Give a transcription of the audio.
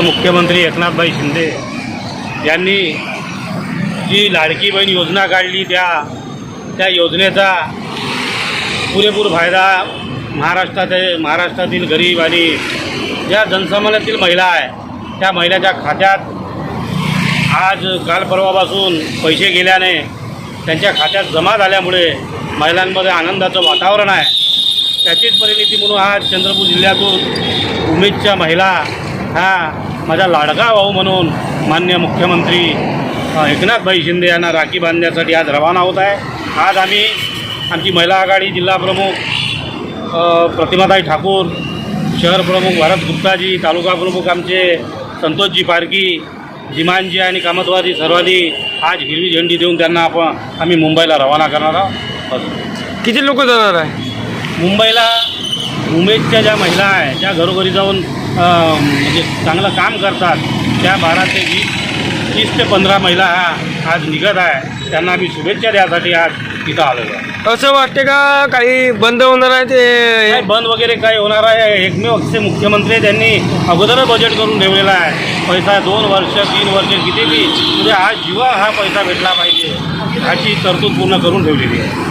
मुख्यमंत्री एकनाथभाई शिंदे यांनी जी लाडकी बहीण योजना काढली त्या त्या योजनेचा पुरेपूर फायदा महाराष्ट्रात महाराष्ट्रातील गरीब आणि ज्या जनसामान्यातील महिला आहे त्या महिलाच्या खात्यात आज काल परवापासून पैसे गेल्याने त्यांच्या खात्यात जमा झाल्यामुळे महिलांमध्ये आनंदाचं वातावरण आहे. त्याचीच परिणिती म्हणून आज चंद्रपूर जिल्ह्यातून उमेदच्या महिला हा माझा लाडका भाऊ म्हणून मान्य मुख्यमंत्री एकनाथभाई शिंदे यांना राखी बांधण्यासाठी आज रवाना होत आहे. आज आम्ही आमची महिला आघाडी जिल्हा प्रमुख अ, प्रतिमाताई ठाकूर शहर प्रमुख भारत गुप्ताजी तालुका प्रमुख आमचे संतोषजी पारकी जिमानजी आणि कामतवादी सर्वांनी आज हिरवी झेंडी देऊन त्यांना आपण आम्ही मुंबईला रवाना करणार आहोत. किती लोक जाणार आहे? मुंबईला उमेदच्या ज्या महिला आहे ज्या घरोघरी जाऊन म्हणजे चांगलं काम करतात. त्या बारा ते वीस तीस ते पंधरा महिला ह्या आज निघत आहे. त्यांना आम्ही शुभेच्छा द्यासाठी आज इथं आलेलो आहे. असं वाटते का काही बंद होणार आहे ते? बंद वगैरे काय होणार आहे. एकमेव असे मुख्यमंत्री त्यांनी अगोदरच बजेट करून ठेवलेला आहे. पैसा दोन वर्ष तीन वर्ष किती बी म्हणजे आज जीवा हा पैसा भेटला पाहिजे. ह्याची तरतूद पूर्ण करून ठेवलेली आहे.